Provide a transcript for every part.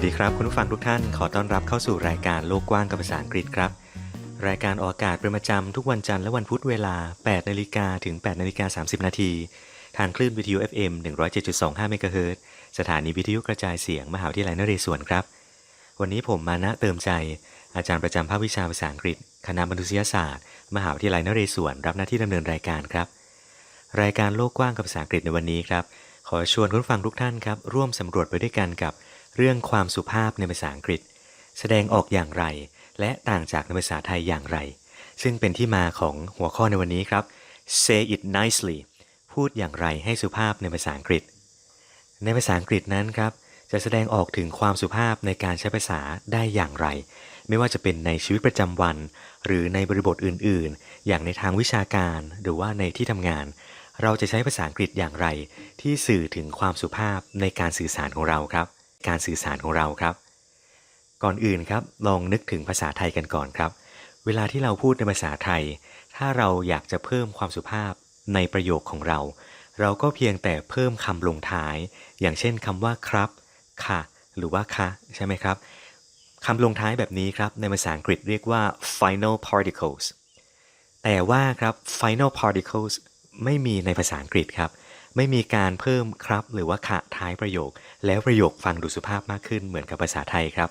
วัสดีครับคุณผู้ฟังทุกท่านขอต้อนรับเข้าสู่รายการโลกกว้างกับภาษาอังกฤษครับ รายการออกอากาศเป็นประจำทุกวันจันทร์และวันพุธเวลา 8 นาฬิกาถึง 8 นาฬิกา 30 นาทีทางคลื่นวิทยุ FM 107.25 เมกะเฮิรตซ์สถานีวิทยุกระจายเสียง มหาวิทยาลัยนเรศวรครับ วันนี้ผมมานะเติมใจ อาจารย์ประจำภาควิชาภาษาอังกฤษ คณะมนุษยศาสตร์ มหาวิทยาลัยนเรศวรรับหน้าที่ดำเนินรายการครับ รายการโลกกว้างกับภาษาอังกฤษในวันนี้ครับขอชวนคุณผู้ฟังทุกท่านครับร่วมสำรวจไปด้วยกันกับ เรื่องความสุภาพในภาษาอังกฤษ แสดงออกอย่างไร และต่างจากในภาษาไทยอย่างไร ซึ่งเป็นที่มาของหัวข้อในวันนี้ครับ say it nicely พูดอย่างไรให้สุภาพในภาษาอังกฤษ ในภาษาอังกฤษนั้นครับจะแสดงออกถึงความสุภาพในการใช้ภาษาได้อย่างไร ไม่ว่าจะเป็นในชีวิตประจำวัน หรือในบริบทอื่น ๆ อย่างในทางวิชาการ หรือว่าในที่ทำงาน เราจะใช้ภาษาอังกฤษอย่างไร ที่สื่อถึงความสุภาพในการสื่อสารของเราครับ การสื่อสารของเราครับ ก่อนอื่นครับลองนึกถึงภาษาไทยกันก่อนครับ เวลาที่เราพูดในภาษาไทย ถ้าเราอยากจะเพิ่มความสุภาพในประโยคของเรา เราก็เพียงแต่เพิ่มคำลงท้าย อย่างเช่นคำว่าครับ ค่ะ หรือว่าคะ ใช่ไหมครับคำลงท้ายแบบนี้ครับในภาษาอังกฤษเรียกว่า final particles แต่ว่าครับ final particles ไม่มีในภาษาอังกฤษครับ ไม่มีการเพิ่มครับ หรือว่าคะท้ายประโยค แล้วประโยคฟังดูสุภาพมากขึ้นเหมือนกับภาษาไทยครับ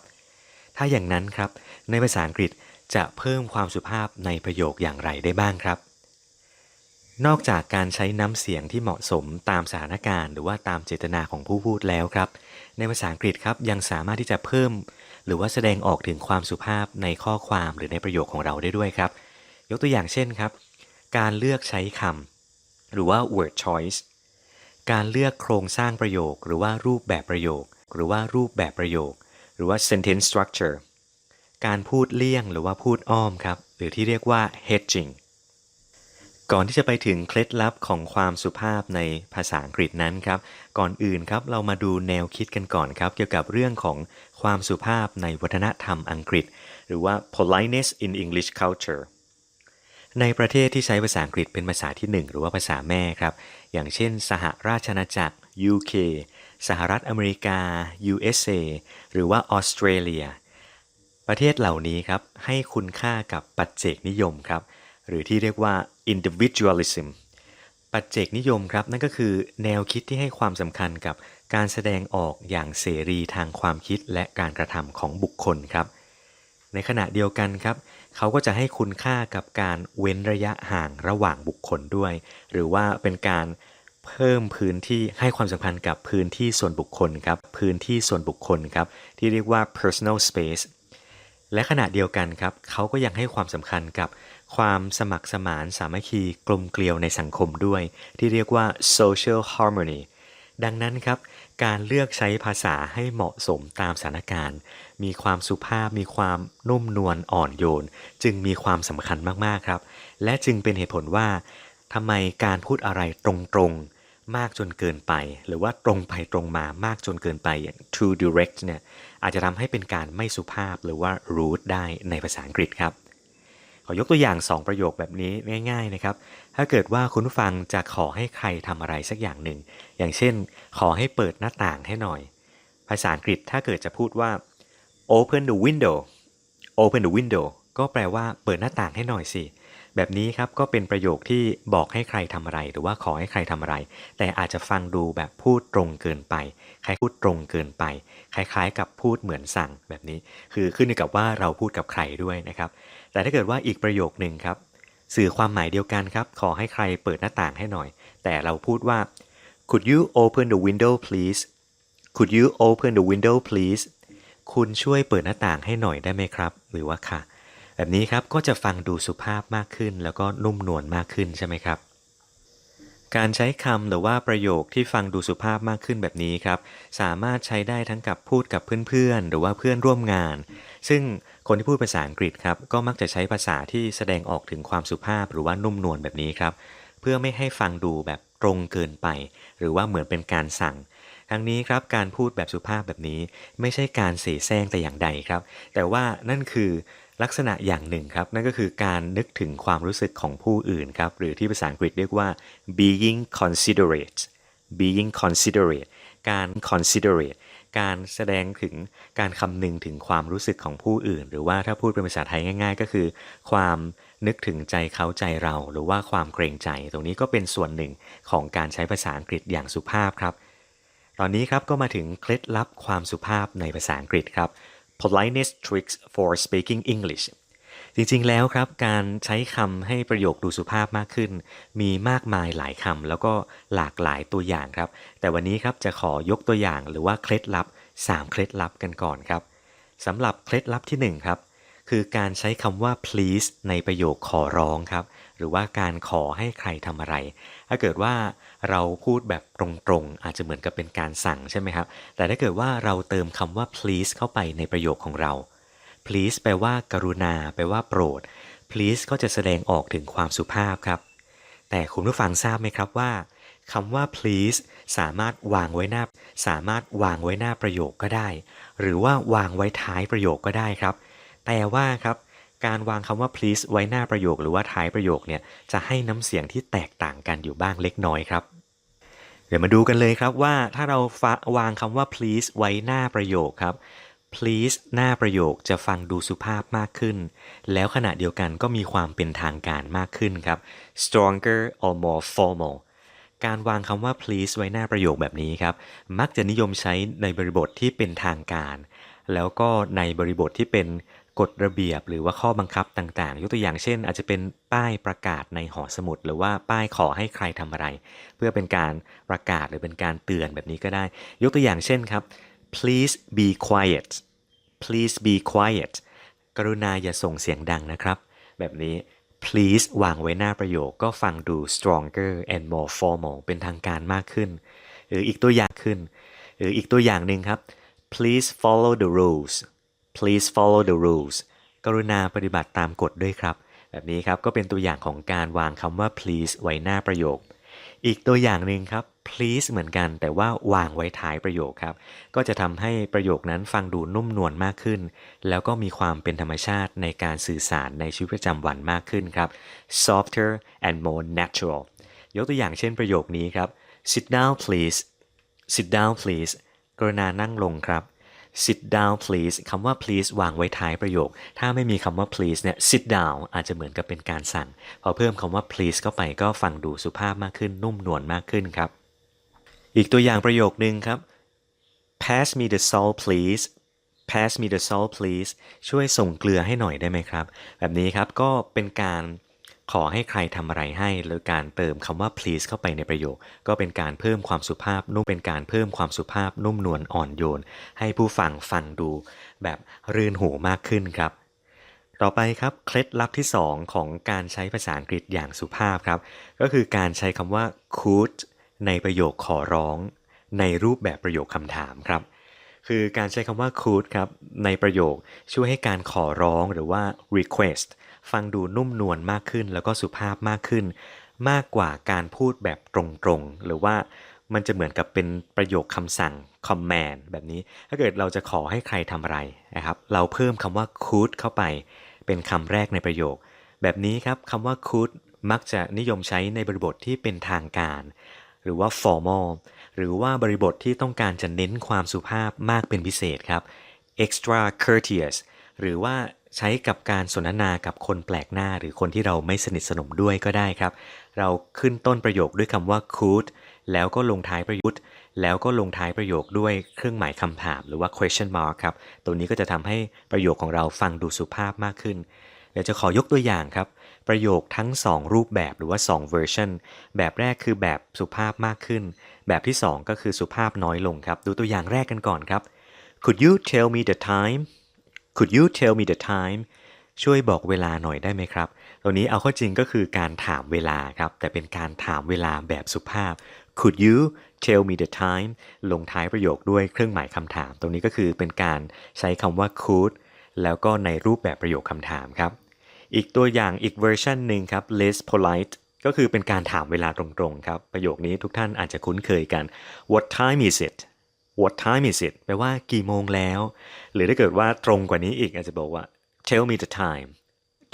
ถ้าอย่างนั้นครับ ในภาษาอังกฤษจะเพิ่มความสุภาพในประโยคอย่างไรได้บ้างครับ นอกจากการใช้น้ำเสียงที่เหมาะสมตามสถานการณ์ หรือว่าตามเจตนาของผู้พูดแล้วครับ ในภาษาอังกฤษครับยังสามารถที่จะเพิ่ม หรือว่าแสดงออกถึงความสุภาพในข้อความหรือในประโยคของเราได้ด้วยครับ ยกตัวอย่างเช่นครับ การเลือกใช้คำหรือว่า word choice การเลือกโครงสร้างประโยค หรือว่ารูปแบบประโยค หรือว่ารูปแบบประโยค หรือว่า sentence structure การพูดเลี่ยงหรือว่าพูดอ้อมครับ หรือที่เรียกว่า hedging ก่อนที่จะไปถึงเคล็ดลับของความสุภาพในภาษาอังกฤษนั้นครับ ก่อนอื่นครับเรามาดูแนวคิดกันก่อนครับ เกี่ยวกับเรื่องของความสุภาพในวัฒนธรรมอังกฤษ หรือว่า politeness in English culture ในประเทศที่ใช้ภาษาอังกฤษเป็นภาษาที่หนึ่งหรือว่าภาษาแม่ครับ อย่างเช่น สหราชอาณาจักร UK สหรัฐอเมริกา USA หรือว่าออสเตรเลีย ประเทศเหล่านี้ครับให้คุณค่ากับปัจเจกนิยมครับ หรือที่เรียกว่า individualism ปัจเจกนิยมครับนั่นก็คือแนวคิดที่ให้ความสำคัญกับการแสดงออกอย่างเสรีทางความคิดและการกระทำของบุคคลครับ ในขณะเดียวกันครับ เขาก็จะให้คุณค่ากับการเว้นระยะห่างระหว่างบุคคลด้วย หรือว่าเป็นการเพิ่มพื้นที่ให้ความสำคัญกับพื้นที่ส่วนบุคคลครับพื้นที่ส่วนบุคคลครับที่เรียกว่า personal space และขณะเดียวกันครับเขาก็ยังให้ความสำคัญกับความสมัครสมานสามัคคีกลมเกลียวในสังคมด้วย ที่เรียกว่า social harmony ดังนั้นครับ การเลือกใช้ภาษาให้เหมาะสมตามสถานการณ์ มีความสุภาพมีความนุ่มนวลอ่อนโยน จึงมีความสำคัญมาก ๆ ครับ และจึงเป็นเหตุผลว่าทำไมการพูดอะไรตรง ๆ มากจนเกินไป หรือว่าตรงไปตรงมามากจนเกินไปอย่าง too direct เนี่ยอาจจะทำให้เป็นการไม่สุภาพหรือว่า rude ได้ในภาษาอังกฤษครับ อยกตัวอย่าง 2 ประโยคแบบนี้ง่าย ๆนะครับ ถ้าเกิดว่าคุณผู้ฟังจะขอให้ใครทำอะไรสักอย่างหนึ่ง อย่างเช่น ขอให้เปิดหน้าต่างให้หน่อย ภาษาอังกฤษถ้าเกิดจะพูดว่า open the window open the window ก็แปลว่าเปิดหน้าต่างให้หน่อยสิ แบบนี้ครับก็เป็นประโยคที่บอกให้ใครทำอะไร หรือว่าขอให้ใครทำอะไร แต่อาจจะฟังดูแบบพูดตรงเกินไปใครพูดตรงเกินไป คล้ายๆ กับพูดเหมือนสั่งแบบนี้ คือขึ้นอยู่กับว่าเราพูดกับใครด้วยนะครับ แต่ถ้าเกิดว่าอีกประโยคหนึ่งครับ สื่อความหมายเดียวกันครับ ขอให้ใครเปิดหน้าต่างให้หน่อย แต่เราพูดว่า could you open the window please could you open the window please คุณช่วยเปิดหน้าต่างให้หน่อยได้ไหมครับ หรือว่าค่ะ แบบนี้ครับก็จะฟังดูสุภาพมากขึ้น แล้วก็นุ่มนวลมากขึ้นใช่ไหมครับ การใช้คำหรือว่าประโยคที่ฟังดูสุภาพมากขึ้นแบบนี้ครับ สามารถใช้ได้ทั้งกับพูดกับเพื่อนๆ หรือว่าเพื่อนร่วมงาน ซึ่งคนที่พูดภาษาอังกฤษครับก็มักจะใช้ภาษาที่แสดงออกถึงความสุภาพหรือว่านุ่มนวลแบบนี้ครับ เพื่อไม่ให้ฟังดูแบบตรงเกินไป หรือว่าเหมือนเป็นการสั่งทั้งนี้ครับการพูดแบบสุภาพแบบนี้ไม่ใช่การเสแสร้งแต่อย่างใดครับ แต่ว่านั่นคือ ลักษณะอย่างหนึ่งครับ นั่นก็คือการนึกถึงความรู้สึกของผู้อื่นครับ หรือที่ภาษาอังกฤษเรียกว่า being considerate being considerate การ considerate การแสดงถึงการคำนึงถึงความรู้สึกของผู้อื่น หรือว่าถ้าพูดเป็นภาษาไทยง่าย ๆ ก็คือ ความนึกถึงใจเขาใจเรา หรือว่าความเกรงใจ ตรงนี้ก็เป็นส่วนหนึ่งของการใช้ภาษาอังกฤษอย่างสุภาพครับ ตอนนี้ครับก็มาถึงเคล็ดลับความสุภาพในภาษาอังกฤษครับ politeness tricks for speaking English จริงๆ แล้วครับ การใช้คำให้ประโยคดูสุภาพมากขึ้น มีมากมายหลายคำแล้วก็หลากหลายตัวอย่างครับ แต่วันนี้ครับจะขอยกตัวอย่างหรือว่าเคล็ดลับ 3 เคล็ดลับกันก่อนครับสำหรับเคล็ดลับที่ 1 ครับ คือการใช้คำว่า please ในประโยคขอร้องครับ หรือว่าการขอให้ใครทำอะไร ถ้าเกิดว่าเราพูดแบบตรงๆ อาจจะเหมือนกับเป็นการสั่งใช่ไหมครับ แต่ถ้าเกิดว่าเราเติมคำว่า please เข้าไปในประโยคของเรา please แปลว่า กรุณา แปลว่าโปรด please ก็จะแสดงออกถึงความสุภาพครับ แต่คุณผู้ฟังทราบไหมครับว่าคำว่า please สามารถวางไว้หน้า สามารถวางไว้หน้าประโยคก็ได้ หรือว่าวางไว้ท้ายประโยคก็ได้ครับ แต่ว่าครับ การวางคำว่า please ไว้หน้าประโยคหรือว่าท้ายประโยคเนี่ยจะให้น้ำเสียงที่แตกต่างกันอยู่บ้างเล็กน้อยครับ เดี๋ยวมาดูกันเลยครับว่าถ้าเราฟวางคำว่า please ไว้หน้าประโยคครับ please หน้าประโยคจะฟังดูสุภาพมากขึ้น แล้วขณะเดียวกันก็มีความเป็นทางการมากขึ้นครับ stronger or more formal การวางคำว่า please ไว้หน้าประโยคแบบนี้ครับ มักจะนิยมใช้ในบริบทที่เป็นทางการ แล้วก็ในบริบทที่เป็น กฎระเบียบหรือว่าข้อบังคับต่างๆ ยกตัวอย่างเช่น อาจจะเป็นป้ายประกาศในหอสมุด หรือว่าป้ายขอให้ใครทำอะไร เพื่อเป็นการประกาศหรือเป็นการเตือนแบบนี้ก็ได้ ยกตัวอย่างเช่นครับ please be quiet please be quiet กรุณาอย่าส่งเสียงดังนะครับ แบบนี้ please วางไว้หน้าประโยคก็ฟังดู stronger and more formal เป็นทางการมากขึ้น หรืออีกตัวอย่างขึ้น หรืออีกตัวอย่างหนึ่งครับ please follow the rules please follow the rules กรุณาปฏิบัติตามกฎด้วยครับ แบบนี้ครับก็เป็นตัวอย่างของการวางคำว่า please ไว้หน้าประโยค อีกตัวอย่างหนึ่งครับ please เหมือนกันแต่ว่าวางไว้ท้ายประโยคครับ ก็จะทำให้ประโยคนั้นฟังดูนุ่มนวลมากขึ้น แล้วก็มีความเป็นธรรมชาติในการสื่อสารในชีวิตประจำวันมากขึ้นครับ softer and more natural ยกตัวอย่างเช่นประโยคนี้ครับ sit down please sit down please กรุณานั่งลงครับ sit down please คำว่า please วางไว้ท้ายประโยค ถ้าไม่มีคำว่า please เนี่ย sit down อาจจะเหมือนกับเป็นการสั่ง พอเพิ่มคำว่า please เข้าไปก็ฟังดูสุภาพมากขึ้น นุ่มนวลมากขึ้นครับ อีกตัวอย่างประโยคนึงครับ pass me the salt please pass me the salt please ช่วยส่งเกลือให้หน่อยได้ไหมครับ แบบนี้ครับก็เป็นการ ขอให้ใครทำอะไรให้หรือการเติมคำว่า please เข้าไปในประโยค ก็เป็นการเพิ่มความสุภาพนุ่มเป็นการเพิ่มความสุภาพนุ่มนวลอ่อนโยน ให้ผู้ฟังฟังดู แบบรื่นหูมากขึ้นครับ ต่อไปครับเคล็ดลับที่ 2 ของการใช้ภาษาอังกฤษอย่างสุภาพครับ ก็คือการใช้คำว่า could ในประโยคขอร้อง ในรูปแบบประโยคคำถามครับคือการใช้คำว่า could ครับ ในประโยคช่วยให้การขอร้องหรือว่า request ฟังดูนุ่มนวลมากขึ้น แล้วก็สุภาพมากขึ้น มากกว่าการพูดแบบตรงๆ หรือว่ามันจะเหมือนกับเป็นประโยคคำสั่ง command แบบนี้ ถ้าเกิดเราจะขอให้ใครทำอะไรนะครับ เราเพิ่มคำว่า could เข้าไป เป็นคำแรกในประโยค แบบนี้ครับคำว่า could มักจะนิยมใช้ในบริบทที่เป็นทางการ หรือว่า formal หรือว่าบริบทที่ต้องการจะเน้นความสุภาพมากเป็นพิเศษครับ extra courteous หรือว่า ใช้กับการสนทนากับคนแปลกหน้าหรือคนที่เราไม่สนิทสนมด้วยก็ได้ครับ เราขึ้นต้นประโยคด้วยคำว่า could แล้วก็ลงท้ายประโยคแล้วก็ลงท้ายประโยคด้วยเครื่องหมายคำถามหรือว่า question mark ครับ ตัวนี้ก็จะทำให้ประโยคของเราฟังดูสุภาพมากขึ้น เดี๋ยวจะขอยกตัวอย่างครับ ประโยคทั้ง 2 รูปแบบหรือว่า 2 version แบบแรกคือแบบสุภาพมากขึ้น แบบที่ 2 ก็คือสุภาพน้อยลงครับ ดูตัวอย่างแรกกันก่อนครับ Could you tell me the time Could you tell me the time ช่วยบอกเวลาหน่อยได้ไหมครับตัวนี้เอาข้าจริงก็คือการถามเวลาครับ แต่เป็นการถามเวลาแบบสุภาพ Could you tell me the time ลงท้ายประโยคด้วยเครื่องหมายคำถาม ตรงนี้ก็คือเป็นการใช้คำว่า could แล้วก็ในรูปแบบประโยคคำถามครับ อีกตัวอย่างอีกเวอร์ชันหนึ่งครับ less polite ก็คือเป็นการถามเวลาตรงๆครับ ประโยคนี้ทุกท่านอาจจะคุ้นเคยกัน What time is it What time is it แปลว่ากี่โมงแล้ว หรือถ้าเกิดว่าตรงกว่านี้อีกอาจจะบอกว่า Tell me the time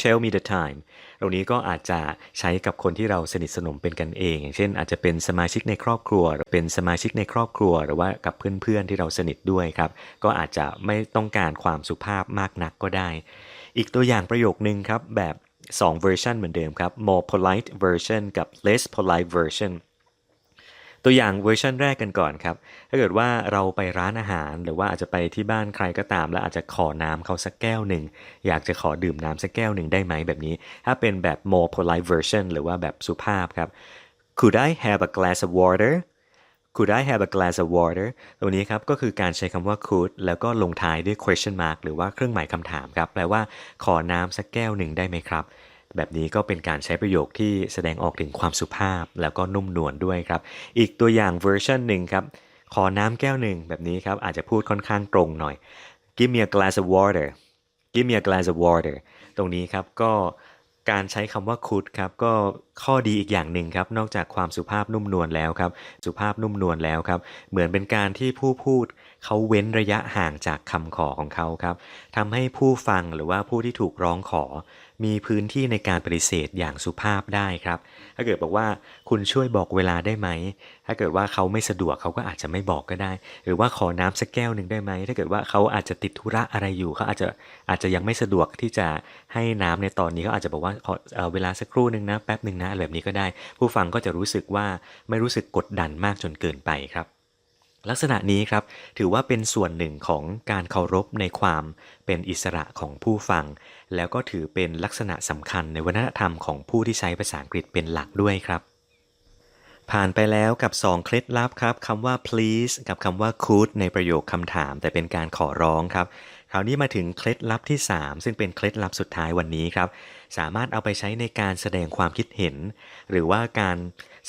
tell me the time ตรงนี้ก็อาจจะใช้กับคนที่เราสนิทสนมเป็นกันเอง อย่างเช่นอาจจะเป็นสมาชิกในครอบครัวเป็นสมาชิกในครอบครัว หรือว่ากับเพื่อนๆที่เราสนิทด้วยครับ ก็อาจจะไม่ต้องการความสุภาพมากนักก็ได้ อีกตัวอย่างประโยคนึงครับแบบ2 version เหมือนเดิมครับ more polite version กับ less polite version ตัวอย่างเวอร์ชันแรกกันก่อนครับ ถ้าเกิดว่าเราไปร้านอาหารหรือว่าอาจจะไปที่บ้านใครก็ตาม แล้วอาจจะขอน้ำเขาสักแก้วหนึ่ง อยากจะขอดื่มน้ำสักแก้วหนึ่งได้ไหมแบบนี้ ถ้าเป็นแบบ more polite version หรือว่าแบบสุภาพครับ Could I have a glass of water Could I have a glass of water ตรงนี้ครับก็คือการใช้คำว่า could แล้วก็ลงท้ายด้วย question mark หรือว่าเครื่องหมายคำถามครับ แปลว่าขอน้ำสักแก้วหนึ่งได้ไหมครับ แบบนี้ก็เป็นการใช้ประโยคที่แสดงออกถึงความสุภาพแล้วก็นุ่มนวลด้วยครับ อีกตัวอย่างเวอร์ชันหนึ่งครับ ขอน้ำแก้วหนึ่งแบบนี้ครับอาจจะพูดค่อนข้างตรงหน่อย Give me a glass of water Give me a glass of water ตรงนี้ครับก็การใช้คำว่า could ครับก็ข้อดีอีกอย่างหนึ่งครับ นอกจากความสุภาพนุ่มนวลแล้วครับ สุภาพนุ่มนวลแล้วครับ เหมือนเป็นการที่ผู้พูดเขาเว้นระยะห่างจากคำขอของเขาครับทำให้ผู้ฟังหรือว่าผู้ที่ถูกร้องขอ มีพื้นที่ในการปฏิเสธอย่างสุภาพได้ครับ ถ้าเกิดบอกว่าคุณช่วยบอกเวลาได้ไหม ถ้าเกิดว่าเขาไม่สะดวกเขาก็อาจจะไม่บอกก็ได้ หรือว่าขอน้ำสักแก้วหนึ่งได้ไหม ถ้าเกิดว่าเขาอาจจะติดธุระอะไรอยู่เขาอาจจะอาจจะยังไม่สะดวกที่จะให้น้ำในตอนนี้เขาอาจจะบอกว่าขอเอเวลาสักครู่หนึ่งนะแป๊บหนึ่งนะอะไรแบบนี้ก็ได้ ผู้ฟังก็จะรู้สึกว่าไม่รู้สึกกดดันมากจนเกินไปครับ ลักษณะนี้ครับถือว่าเป็นส่วนหนึ่งของการเคารพในความเป็นอิสระของผู้ฟัง แล้วก็ถือเป็นลักษณะสำคัญในวัฒนธรรมของผู้ที่ใช้ภาษาอังกฤษเป็นหลักด้วยครับ ผ่านไปแล้วกับ 2 เคล็ดลับครับคำว่า please กับคำว่า could ในประโยคคำถาม แต่เป็นการขอร้องครับคราวนี้มาถึงเคล็ดลับที่ 3 ซึ่งเป็นเคล็ดลับสุดท้ายวันนี้ครับ สามารถเอาไปใช้ในการแสดงความคิดเห็น หรือว่าการ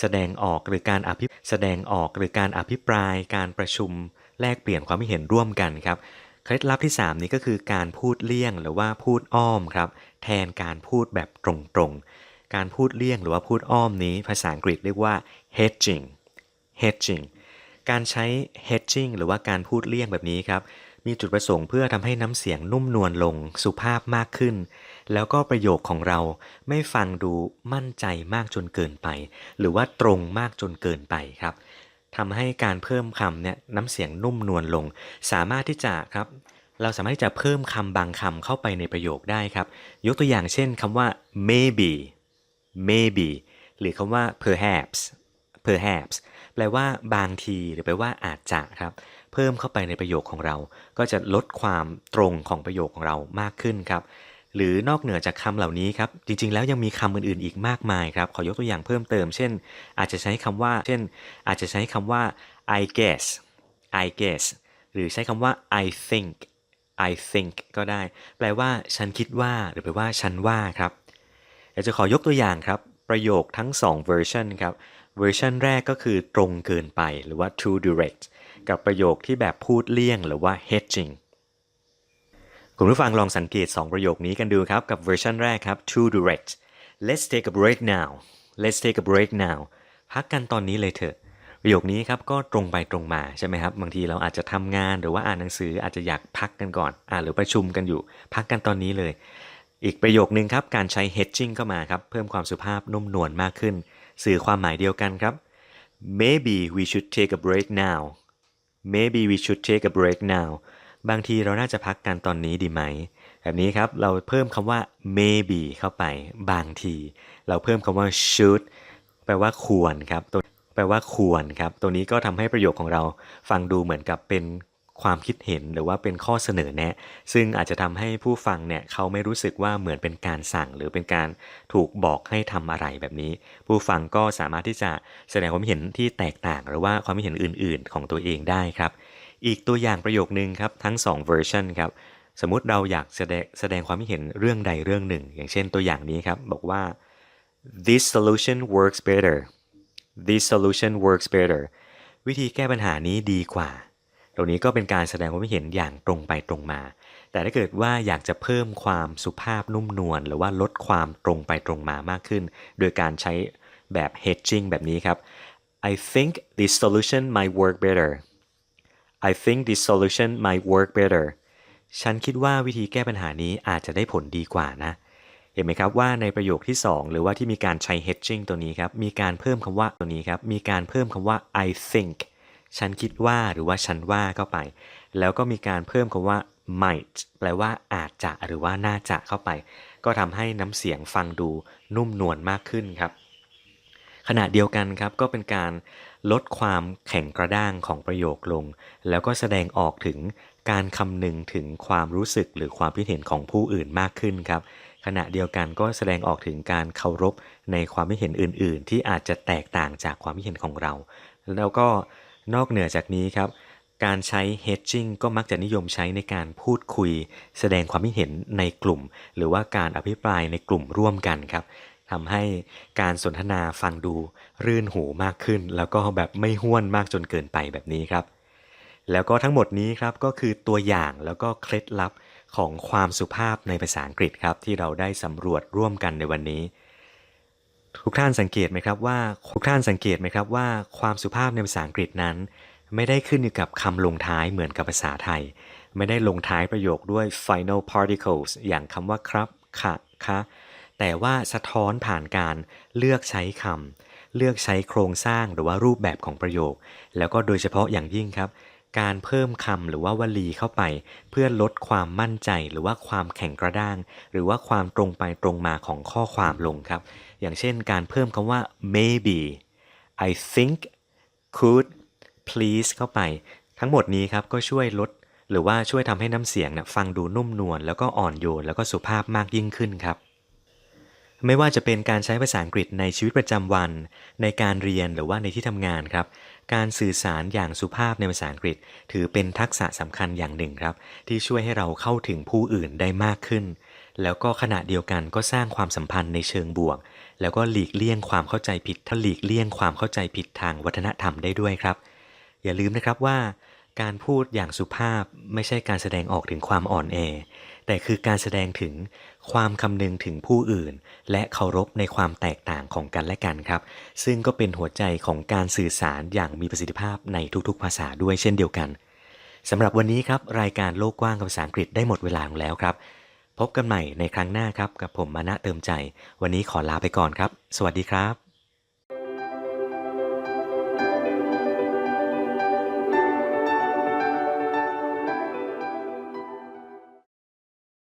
แสดงออกหรือการอภิแสดงออกหรือการอภิปราย การประชุม แลกเปลี่ยนความเห็นร่วมกันครับเคล็ดลับที่ 3 นี้ก็คือการพูดเลี่ยงหรือว่าพูดอ้อมครับ แทนการพูดแบบตรงๆ การพูดเลี่ยงหรือว่าพูดอ้อมนี้ ภาษาอังกฤษเรียกว่า hedging hedging การใช้ hedging หรือว่าการพูดเลี่ยงแบบนี้ครับ มีจุดประสงค์เพื่อทำให้น้ำเสียงนุ่มนวลลงสุภาพมากขึ้น แล้วก็ประโยคของเราไม่ฟังดูมั่นใจมากจนเกินไป หรือว่าตรงมากจนเกินไปครับทำให้การเพิ่มคำเนี่ยน้ำเสียงนุ่มนวลลง สามารถที่จะครับเราสามารถที่จะเพิ่มคำบางคำเข้าไปในประโยคได้ครับ ยกตัวอย่างเช่นคำว่า maybe maybe หรือคำว่า perhaps perhaps แปลว่าบางทีหรือแปลว่าอาจจะครับ เพิ่มเข้าไปในประโยคของเรา ก็จะลดความตรงของประโยคของเรามากขึ้นครับ หรือนอกเหนือจากคำเหล่านี้ครับ จริง ๆ แล้วยังมีคำอื่นๆอีกมากมายครับ ขอยกตัวอย่างเพิ่มเติม เช่น อาจจะใช้คำว่า เช่น อาจจะใช้คำว่า I guess I guess หรือใช้คำว่า I think I think ก็ได้ แปลว่า ฉันคิดว่า หรือแปลว่า ฉันว่าครับเดี๋ยวจะขอยกตัวอย่างครับ ประโยคทั้ง 2 version ครับเวอร์ชันแรกก็คือตรงเกินไป หรือว่า too direct กับประโยคที่แบบพูดเลี่ยงหรือว่า hedging คุณผู้ฟังลองสังเกต 2 ประโยคนี้กันดูครับ กับเวอร์ชันแรกครับ too direct let's take a break now let's take a break now พักกันตอนนี้เลยเถอะ ประโยคนี้ครับก็ตรงไปตรงมาใช่ไหมครับ บางทีเราอาจจะทำงานหรือว่าอ่านหนังสืออาจจะอยากพักกันก่อนอ่านหรือประชุมกันอยู่ พักกันตอนนี้เลย อีกประโยคนึงครับ การใช้ hedging เข้ามาครับ เพิ่มความสุภาพนุ่มนวลมากขึ้น สื่อความหมายเดียวกันครับ maybe we should take a break now maybe we should take a break now บางทีเราน่าจะพักกันตอนนี้ดีไหม แบบนี้ครับ เราเพิ่มคำว่า maybe เข้าไป บางที เราเพิ่มคำว่า should แปลว่าควรครับ ตัวแปลว่าควรครับ ตัวนี้ก็ทำให้ประโยคของเราฟังดูเหมือนกับเป็น ความคิดเห็นหรือว่าเป็นข้อเสนอแนะ ซึ่งอาจจะทำให้ผู้ฟังเนี่ยเขาไม่รู้สึกว่าเหมือนเป็นการสั่ง หรือเป็นการถูกบอกให้ทำอะไรแบบนี้ ผู้ฟังก็สามารถที่จะแสดงความเห็นที่แตกต่าง หรือว่าความเห็นอื่น ๆ ของตัวเองได้ครับ อีกตัวอย่างประโยคนึงครับทั้ง2 version ครับสมมุติเราอยากแสดงแสดงความคิดเห็นเรื่องใดเรื่องหนึ่ง อย่างเช่นตัวอย่างนี้ครับบอกว่า this solution works better this solution works better วิธีแก้ปัญหานี้ดีกว่า ตรงนี้ก็เป็นการแสดงความเห็นอย่างตรงไปตรงมา แต่ถ้าเกิดว่าอยากจะเพิ่มความสุภาพนุ่มนวลหรือว่าลดความตรงไปตรงมามากขึ้น โดยการใช้แบบ hedging แบบนี้ครับ I think this solution might work better I think this solution might work better ฉันคิดว่าวิธีแก้ปัญหานี้อาจจะได้ผลดีกว่านะ เห็นไหมครับว่าในประโยคที่ 2 หรือว่าที่มีการใช้ hedging ตัวนี้ครับ มีการเพิ่มคำว่าตัวนี้ครับ มีการเพิ่มคำว่า I think ฉันคิดว่าหรือว่าฉันว่าเข้าไป แล้วก็มีการเพิ่มคำว่า might แปลว่าอาจจะหรือว่าน่าจะเข้าไป ก็ทำให้น้ำเสียงฟังดูนุ่มนวลมากขึ้นครับ ขณะเดียวกันครับก็เป็นการลดความแข็งกระด้างของประโยคลง แล้วก็แสดงออกถึงการคำนึงถึงความรู้สึกหรือความคิดเห็นของผู้อื่นมากขึ้นครับ ขณะเดียวกันก็แสดงออกถึงการเคารพในความคิดเห็นอื่น ๆ ที่อาจจะแตกต่างจากความคิดเห็นของเรา แล้วก็ นอกเหนือจากนี้ครับ การใช้ hedging ก็มักจะนิยมใช้ในการพูดคุย แสดงความคิดเห็นในกลุ่ม หรือว่าการอภิปรายในกลุ่มร่วมกันครับทำให้การสนทนาฟังดูรื่นหูมากขึ้น แล้วก็แบบไม่ห้วนมากจนเกินไปแบบนี้ครับ แล้วก็ทั้งหมดนี้ครับก็คือตัวอย่างแล้วก็เคล็ดลับของความสุภาพในภาษาอังกฤษครับ ที่เราได้สำรวจร่วมกันในวันนี้ ทุกท่านสังเกตไหมครับว่าทุกท่านสังเกตไหมครับว่าความสุภาพในภาษาอังกฤษนั้น ไม่ได้ขึ้นอยู่กับคำลงท้ายเหมือนกับภาษาไทย ไม่ได้ลงท้ายประโยคด้วย final particles อย่างคำว่าครับค่ะคะแต่ว่าสะท้อนผ่านการเลือกใช้คำเลือกใช้โครงสร้างหรือว่ารูปแบบของประโยค แล้วก็โดยเฉพาะอย่างยิ่งครับ การเพิ่มคำหรือว่าวลีเข้าไป เพื่อลดความมั่นใจหรือว่าความแข็งกระด้าง หรือว่าความตรงไปตรงมาของข้อความลงครับ อย่างเช่นการเพิ่มคำว่า maybe I think could please เข้าไป ทั้งหมดนี้ครับก็ช่วยลด หรือว่าช่วยทำให้น้ำเสียงนะฟังดูนุ่มนวลแล้วก็อ่อนโยนแล้วก็สุภาพมากยิ่งขึ้นครับ ไม่ว่าจะเป็นการใช้ภาษาอังกฤษในชีวิตประจำวัน ในการเรียนหรือว่าในที่ทำงานครับ การสื่อสารอย่างสุภาพในภาษาอังกฤษ ถือเป็นทักษะสำคัญอย่างหนึ่งครับ ที่ช่วยให้เราเข้าถึงผู้อื่นได้มากขึ้น แล้วก็ขณะเดียวกันก็สร้างความสัมพันธ์ในเชิงบวก แล้วก็หลีกเลี่ยงความเข้าใจผิดถ้าหลีกเลี่ยงความเข้าใจผิดทางวัฒนธรรมได้ด้วยครับ อย่าลืมนะครับว่า การพูดอย่างสุภาพไม่ใช่การแสดงออกถึงความอ่อนแอ แต่คือการแสดงถึงความคำนึงถึงผู้อื่น และเคารพในความแตกต่างของกันและกันครับ ซึ่งก็เป็นหัวใจของการสื่อสารอย่างมีประสิทธิภาพในทุกๆ ภาษาด้วยเช่นเดียวกันสำหรับวันนี้ครับรายการโลกกว้างภาษาอังกฤษได้หมดเวลาลงแล้วครับ พบกันใหม่ในครั้งหน้าครับกับผมมานะเติมใจ วันนี้ขอลาไปก่อนครับ สวัสดีครับ